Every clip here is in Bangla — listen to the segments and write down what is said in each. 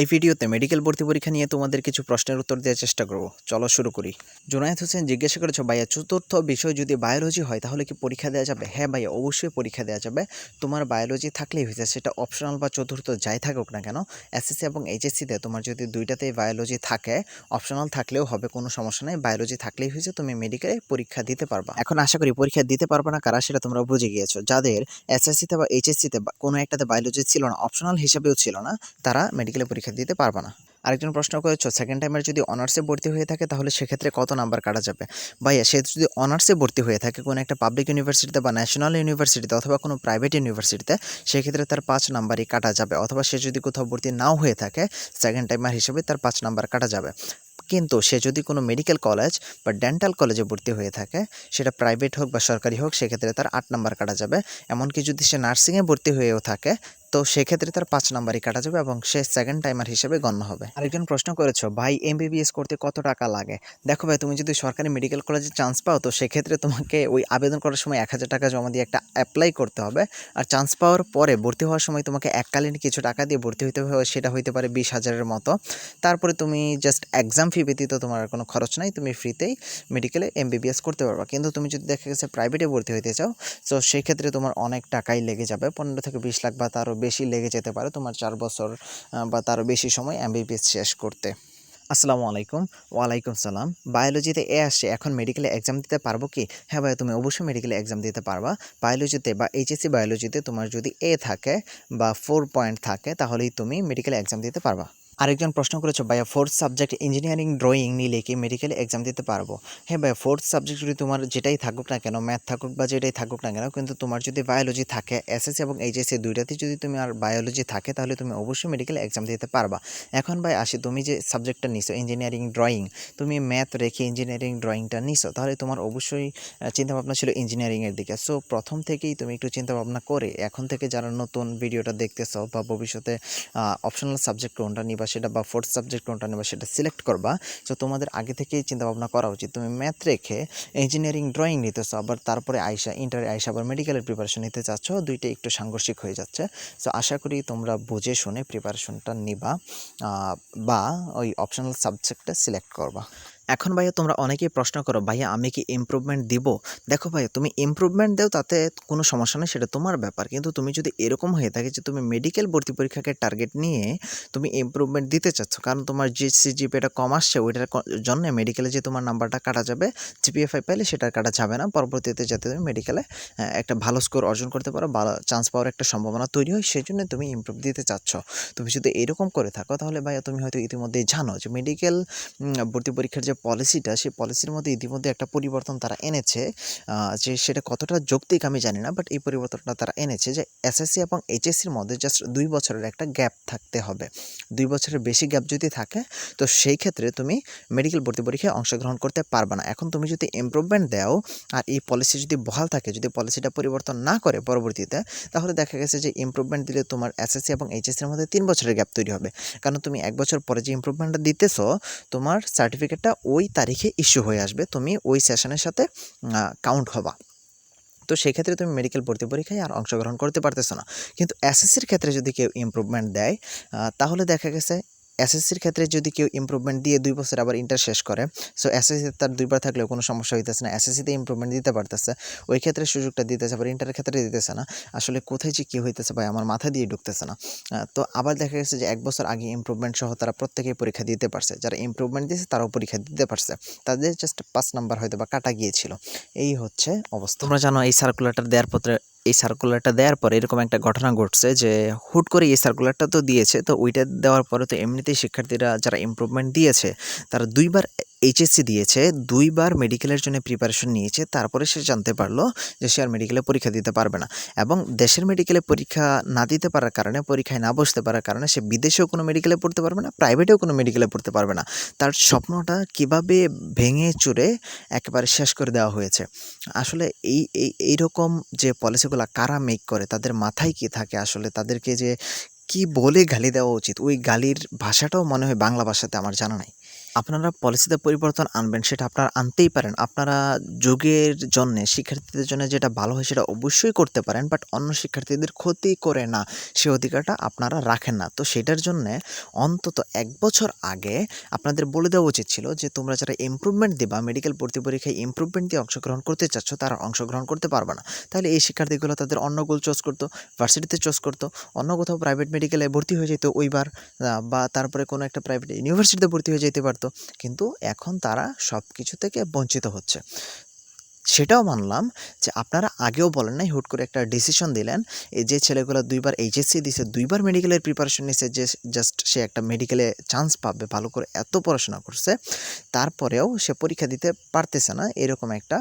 এই ভিডিওতে মেডিকেল ভর্তি পরীক্ষা নিয়ে তোমাদের কিছু প্রশ্নের উত্তর দেওয়ার চেষ্টা করব। চলো শুরু করি। জুনায়েদ হোসেন জিজ্ঞাসা করেছ, ভাইয়া, চতুর্থ বিষয় যদি বায়োলজি হয়, তাহলে কি পরীক্ষা দেওয়া যাবে? হ্যাঁ ভাইয়া, অবশ্যই পরীক্ষা দেওয়া যাবে। তোমার বায়োলজি থাকলেই হয়েছে, সেটা অপশনাল বা চতুর্থ যাই থাকুক না কেন এসএসসি এবং এইচএসসিতে তোমার যদি দুইটাতেই বায়োলজি থাকে অপশনাল থাকলেও হবে, কোনো সমস্যা নেই। বায়োলজি থাকলেই হয়েছে, তুমি মেডিকেলে পরীক্ষা দিতে পারবা। এখন আশা করি পরীক্ষা দিতে পারবে না, কারা সেটা তোমরা বুঝে গিয়েছো। যাদের এসএসসিতে বা এইচএসসিতে কোনো একটাতে বায়োলজি ছিল না অপশনাল হিসাবেও ছিল না, তারা মেডিকেলে পরীক্ষা দিতে পারবে না। আরেকজন প্রশ্ন করেছ সেকেন্ড টাইমের যদি অনার্সে ভর্তি হয়ে থাকে, তাহলে সেক্ষেত্রে কত নাম্বার কাটা যাবে? ভাইয়া, সে যদি অনার্সে ভর্তি হয়ে থাকে, কোনো একটা পাবলিক ইউনিভার্সিটিতে বা ন্যাশনাল ইউনিভার্সিটিতে অথবা কোনো প্রাইভেট ইউনিভার্সিটিতে সেক্ষেত্রে তার পাঁচ নাম্বারই কাটা যাবে। অথবা সে যদি কোথাও ভর্তি নাও হয়ে থাকে সেকেন্ড টাইমার হিসেবে তার পাঁচ নাম্বার কাটা যাবে। কিন্তু সে যদি কোনো মেডিকেল কলেজ বা ডেন্টাল কলেজে ভর্তি হয়ে থাকে, সেটা প্রাইভেট হোক বা সরকারি হোক, সেক্ষেত্রে তার আট নাম্বার কাটা যাবে। এমনকি যদি সে নার্সিংয়ে ভর্তি হয়েও থাকে তো সেক্ষেত্রে তার পাঁচ নাম্বারই কাটা যাবে এবং সে সেকেন্ড টাইমার হিসেবে গণ্য হবে। আরেকজন প্রশ্ন করেছ, ভাই এমবিবিএস করতে কত টাকা লাগে? দেখো ভাই, তুমি যদি সরকারি মেডিকেল কলেজে চান্স পাও, তো সেক্ষেত্রে তোমাকে ওই আবেদন করার সময় এক হাজার টাকা জমা দিয়ে একটা অ্যাপ্লাই করতে হবে। আর চান্স পাওয়ার পরে ভর্তি হওয়ার সময় তোমাকে এককালীন কিছু টাকা দিয়ে ভর্তি হইতে হবে, সেটা হইতে পারে বিশ হাজারের মতো। তারপরে তুমি জাস্ট এক্সাম ফি ব্যতীত তোমার কোনো খরচ নাই, তুমি ফ্রিতেই মেডিকেলে এমবিবিএস করতে পারবা। কিন্তু তুমি যদি দেখা গেছে প্রাইভেটে ভর্তি হইতে চাও, তো সেক্ষেত্রে তোমার অনেক টাকাই লেগে যাবে, পনেরো থেকে বিশ লাখ বা তারও বেশি লেগে যেতে পারে তোমার চার বছর বা তার বেশি সময় এমবিবিএস শেষ করতে। আসসালামু আলাইকুম। ওয়ালাইকুম সালাম। বায়োলজিতে এ আসছে। এখন মেডিকেলে এক্সাম দিতে পারব কি? হ্যাঁ ভাই, তুমি অবশ্যই মেডিকেলে এক্সাম দিতে পারবা। বায়োলজিতে বা এইচএসসি বায়োলজিতে তোমার যদি এ থাকে বা ফোর পয়েন্ট থাকে, তাহলেই তুমি মেডিকেলে এক্সাম দিতে পারবা। আরেকজন প্রশ্ন করেছ, ভাইয়া ফোর্থ সাবজেক্ট ইঞ্জিনিয়ারিং ড্রয়িং নিলে কি মেডিকেলে এক্সাম দিতে পারব? হ্যাঁ ভাইয়া ফোর্থ সাবজেক্ট যদি তোমার যেটাই থাকুক না কেন ম্যাথ থাকুক বা যেটাই থাকুক না কেন, কিন্তু তোমার যদি বায়োলজি থাকে এসএসসি এবং এইচএসসি দুইটাতেই যদি তুমি আর বায়োলজি থাকে, তাহলে তুমি অবশ্যই মেডিকেলে এক্সাম দিতে পারবা। এখন ভাই, আসি, তুমি যে সাবজেক্টটা নিছো ইঞ্জিনিয়ারিং ড্রয়িং তুমি ম্যাথ রেখে ইঞ্জিনিয়ারিং ড্রয়িংটা নিছো, তাহলে তোমার অবশ্যই চিন্তাভাবনা ছিল ইঞ্জিনিয়ারিংয়ের দিকে। সো প্রথম থেকেই তুমি একটু চিন্তাভাবনা করে, এখন থেকে যারা নতুন ভিডিওটা দেখতেছো বা ভবিষ্যতে অপশনাল সাবজেক্ট কোনটা নিবা সেটা বা ফোর্থ সাবজেক্ট কোনটা নিবা সেটা সিলেক্ট করবা। সো তোমাদের আগে থেকেই চিন্তাভাবনা করা উচিত। তুমি ম্যাথ রেখে ইঞ্জিনিয়ারিং ড্রয়িং নিতেছো আবার তারপরে আইসা ইন্টারে আইসা আবার মেডিকেলের প্রিপারেশন নিতে চাচ্ছ দুইটা একটু সাংঘর্ষিক হয়ে যাচ্ছে। সো আশা করি তোমরা বুঝে শুনে প্রিপারেশনটা নিবা বা ওই অপশনাল সাবজেক্টটা সিলেক্ট করবা। এখন ভাইয়া তোমরা অনেকেই প্রশ্ন করো, ভাইয়া, আমি কি ইমপ্রুভমেন্ট দিব? দেখো ভাইয়া, তুমি ইমপ্রুভমেন্ট দাও তাতে কোনো সমস্যা নেই, সেটা তোমার ব্যাপার। কিন্তু তুমি যদি এরকম হয়ে থাকে যে তুমি মেডিকেল ভর্তি পরীক্ষাকে টার্গেট নিয়ে তুমি ইমপ্রুভমেন্ট দিতে চাচ্ছ, কারণ তোমার যে সিজিপিটা কম আসছে, ওইটার জন্য মেডিকেলে যে তোমার নাম্বারটা কাটা যাবে জিপিএফআই পাইলে সেটা কাটা যাবে না। পরবর্তীতে যাতে তুমি মেডিকেলে একটা ভালো স্কোর অর্জন করতে পারো, ভালো চান্স পাওয়ার একটা সম্ভাবনা তৈরি হয়, সেই জন্য তুমি ইমপ্রুভ দিতে চাচ্ছ। তুমি যদি এরকম করে থাকো, তাহলে ভাইয়া তুমি হয়তো ইতিমধ্যেই জানো যে মেডিকেল ভর্তি পরীক্ষার যে পলিসিটা সেই পলিসির মধ্যে ইতিমধ্যে একটা পরিবর্তন তারা এনেছে। যে সেটা কতটা যৌক্তিক আমি জানি না বাট এই পরিবর্তনটা তারা এনেছে যে এসএসসি এবং এইচএসসির মধ্যে জাস্ট দুই বছরের একটা গ্যাপ থাকতে হবে। দুই বছরের বেশি গ্যাপ যদি থাকে, তো সেই ক্ষেত্রে তুমি মেডিকেল ভর্তি পরীক্ষায় অংশগ্রহণ করতে পারবে না। এখন তুমি যদি ইমপ্রুভমেন্ট দাও আর এই পলিসি যদি বহাল থাকে, যদি পলিসিটা পরিবর্তন না করে পরবর্তীতে, তাহলে দেখা গেছে যে ইমপ্রুভমেন্ট দিলে তোমার এসএসসি এবং এইচএসসির মধ্যে তিন বছরের গ্যাপ তৈরি হবে। কারণ তুমি এক বছর পরে যে ইমপ্রুভমেন্টটা দিতেছো, তোমার সার্টিফিকেটটা ওই তারিখে ইস্যু হয়ে আসবে। তুমি ওই সেশনের সাথে কাউন্ট হবা। তো সেক্ষেত্রে তুমি মেডিকেল ভর্তি পরীক্ষায় আর অংশগ্রহণ করতে পারতেছো না। কিন্তু এসএসসির ক্ষেত্রে যদি কেউ ইম্প্রুভমেন্ট দেয় তাহলে দেখা গেছে এসএসসির ক্ষেত্রে যদি কেউ ইমপ্রুভমেন্ট দিয়ে দুই বছর আবার ইন্টার শেষ করে সো এসএসসি তার দুইবার থাকলেও কোনো সমস্যা হইতেছে না। এসএসসিতে ইমপ্রুভমেন্ট দিতে পারতেছে, ওই ক্ষেত্রে সুযোগটা দিতেছে, আবার ইন্টারের ক্ষেত্রে দিতেছে না। আসলে কোথায় যে কী হইতেছে ভাই, আমার মাথা দিয়ে ঢুকতেছে না। তো আবার দেখা গেছে যে এক বছর আগে ইমপ্রুভমেন্ট সহ তারা প্রত্যেকেই পরীক্ষা দিতে পারছে। যারা ইমপ্রুভমেন্ট দিয়েছে তারাও পরীক্ষা দিতে পারছে। তাদের জাস্ট পাঁচ নাম্বার হয়তো বা কাটা গিয়েছিল। এই হচ্ছে অবস্থা। তোমরা জানো এই সার্কুলারটা দেওয়ার পত্রে এই সার্কুলারটা দেওয়ার পরে এরকম একটা ঘটনা ঘটছে যে হুট করে এই সার্কুলারটা তো দিয়েছে, তো ওইটা দেওয়ার পরে তো এমনিতেই শিক্ষার্থীরা যারা ইম্প্রুভমেন্ট দিয়েছে, তারা দুইবার এইচএসসি দিয়েছে, দুইবার মেডিকেলের জন্য প্রিপারেশন নিয়েছে, তারপরে সে জানতে পারল যে সে আর মেডিকেলে পরীক্ষা দিতে পারবে না। এবং দেশের মেডিকেলে পরীক্ষা না দিতে পারার কারণে, পরীক্ষায় না বসতে পারার কারণে সে বিদেশেও কোনো মেডিকেলে পড়তে পারবে না প্রাইভেটেও কোনো মেডিকেলে পড়তে পারবে না। তার স্বপ্নটা কীভাবে ভেঙে চুরে একেবারে শেষ করে দেওয়া হয়েছে। আসলে এই এই, এইরকম যে পলিসিগুলো কারা মেক করে, তাদের মাথায় কি থাকে? আসলে তাদেরকে যে কি বলে গালি দেওয়া উচিত? ওই গালির ভাষাটাও মনে হয় বাংলা ভাষাতে আমার জানা নাই। আপনারা পলিসিতে পরিবর্তন আনবেন, সেটা আপনারা আনতেই পারেন। আপনারা যুগের জন্যে, শিক্ষার্থীদের জন্য যেটা ভালো হয়, সেটা অবশ্যই করতে পারেন বাট অন্য শিক্ষার্থীদের ক্ষতি করে না। সে অধিকারটা আপনারা রাখেন না। তো সেটার জন্যে অন্তত এক বছর আগে আপনাদের বলে দেওয়া উচিত ছিল যে, তোমরা যারা ইমপ্রুভমেন্ট দিবা মেডিকেল ভর্তি পরীক্ষায় ইম্প্রুভমেন্ট দিয়ে অংশগ্রহণ করতে চাচ্ছ, তারা অংশগ্রহণ করতে পারবে না। তাহলে এই শিক্ষার্থীগুলো তাদের অন্য গোল চয়েস করতো ভার্সিটিতে চয়েস করতো, অন্য কোথাও প্রাইভেট মেডিকেলে ভর্তি হয়ে যেত ওইবার বা তারপরে কোনো একটা প্রাইভেট ইউনিভার্সিটিতে ভর্তি হয়ে যেতে পারতো। কিন্তু এখন তারা সব কিছু থেকে বঞ্চিত হচ্ছে। সেটাও মানলাম যে আপনারা আগেও বলেন নাই, হুট করে একটা ডিসিশন দিলেন। এই যে ছেলেগুলো দুইবার এইচএসসি দিছে, দুইবার মেডিকেলের প্রিপারেশন নিছে, যে জাস্ট সে একটা মেডিকেলে চান্স পাবে, ভালো করে এত পড়াশোনা করছে, তারপরেও সে পরীক্ষা দিতে পারতেছে না, এরকম একটা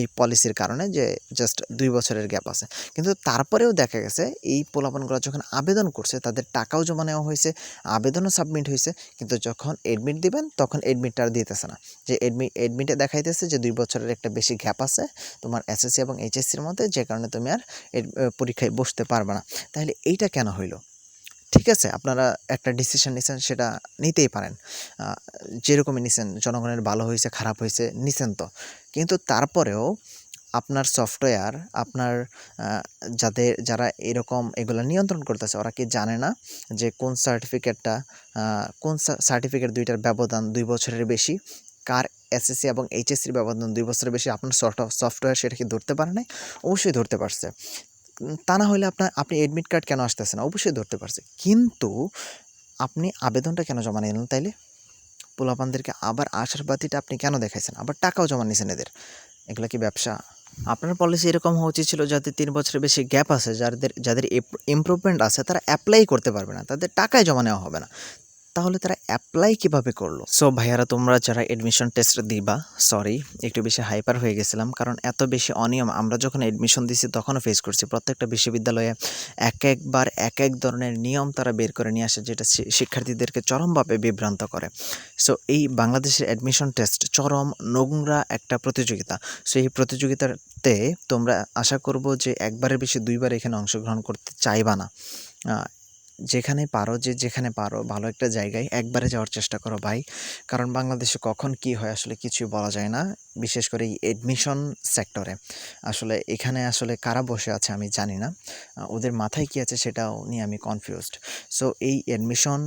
এই পলিসির কারণে যে জাস্ট দুই বছরের গ্যাপ আছে। কিন্তু তারপরেও দেখা গেছে, এই পোলাপনগুলো যখন আবেদন করছে, তাদের টাকাও জমা নেওয়া হয়েছে, আবেদনও সাবমিট হয়েছে, কিন্তু যখন এডমিট দিবেন, তখন এডমিটটা আর দিতেছে না। যে এডমিট এডমিটে দেখাইতেছে যে দুই বছরের একটা বেশি গ্যাপ আছে তোমার এসএসসি এবং এইচএসসির মধ্যে যে কারণে তুমি আর আহ, পরীক্ষায় বসতে পারবে না। তাহলে এইটা কেন হইল? ঠিক আছে আপনারা একটা ডিসিশন নিছেন সেটা নিতেই পারেন। যেরকমই নিছেন জনগণের ভালো হয়েছে খারাপ হয়েছে নিছেন তো। কিন্তু তারপরেও আপনার সফটওয়্যার আপনার যাদের যারা এরকম এগুলো নিয়ন্ত্রণ করতেছে ওরা কি জানে না যে কোন সার্টিফিকেটটা কোন সার্টিফিকেট দুইটার ব্যবধান দুই বছরের বেশি? কার এসএসসি এবং এইচএসসির ব্যবধান দুই বছরের বেশি আপনার সফটওয়্যার সেটা কি ধরতে পারে নাই? অবশ্যই ধরতে পারছে। তা না হলে আপনার, আপনি এডমিট কার্ড কেন আসতেছে না অবশ্যই ধরতে পারছে। কিন্তু আপনি আবেদনটা কেন জমা নিলেন তাইলে? পোলাপানদেরকে আবার আশার বাতিটা আপনি কেন দেখাইছেন? আবার টাকাও জমা নিয়েছেন এদের। এগুলো কি ব্যবসা? আপনার পলিসি এরকম হওয়া উচিত ছিল যাদের তিন বছরের বেশি গ্যাপ আছে, যাদের যাদের ইমপ্রুভমেন্ট আছে, তারা অ্যাপ্লাই করতে পারবে না। তাদের টাকায় জমা নেওয়া হবে না। তাহলে তারা অ্যাপ্লাই কীভাবে করল? সো ভাইয়ারা, তোমরা যারা এডমিশন টেস্ট দিবা সরি একটু বেশি হাইপার হয়ে গেছিলাম, কারণ এত বেশি অনিয়ম, আমরা যখন এডমিশন দিছি তখনও ফেস করছি। প্রত্যেকটা বিশ্ববিদ্যালয়ে এক একবার এক এক ধরনের নিয়ম তারা বের করে নিয়ে আসে, যেটা শিক্ষার্থীদেরকে চরমভাবে বিভ্রান্ত করে। সো এই বাংলাদেশের অ্যাডমিশন টেস্ট চরম, নোংরা একটা প্রতিযোগিতা। সো এই প্রতিযোগিতাতে তোমরা আশা করব যে একবারের বেশি দুইবার এখানে অংশগ্রহণ করতে চাইবা না। যেখানে পারো যে যেখানে পারো, ভালো একটা জায়গায় একবারে যাওয়ার চেষ্টা করো ভাই। কারণ বাংলাদেশে কখন কি হয় আসলে কিছুই বলা যায় না, বিশেষ করে এই এডমিশন সেক্টরে আসলে এখানে আসলে কারা বসে আছে আমি জানি না। ওদের মাথায় কি আছে সেটাও নিয়ে আমি কনফিউজড সো এই অ্যাডমিশন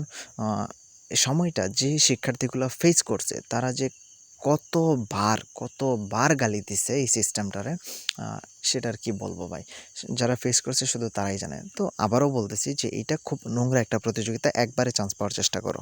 সময়টা যে শিক্ষার্থীগুলো ফেস করছে, তারা যে কতবার কতবার গালি দিছে এই সিস্টেমটারে সেটা আর কি বলব ভাই। যারা ফেস করছে শুধু তারাই জানে। তো আবারও বলতেছি যে, এটা খুব নোংরা একটা প্রতিযোগিতা, একবারে চান্স পাওয়ার চেষ্টা করো।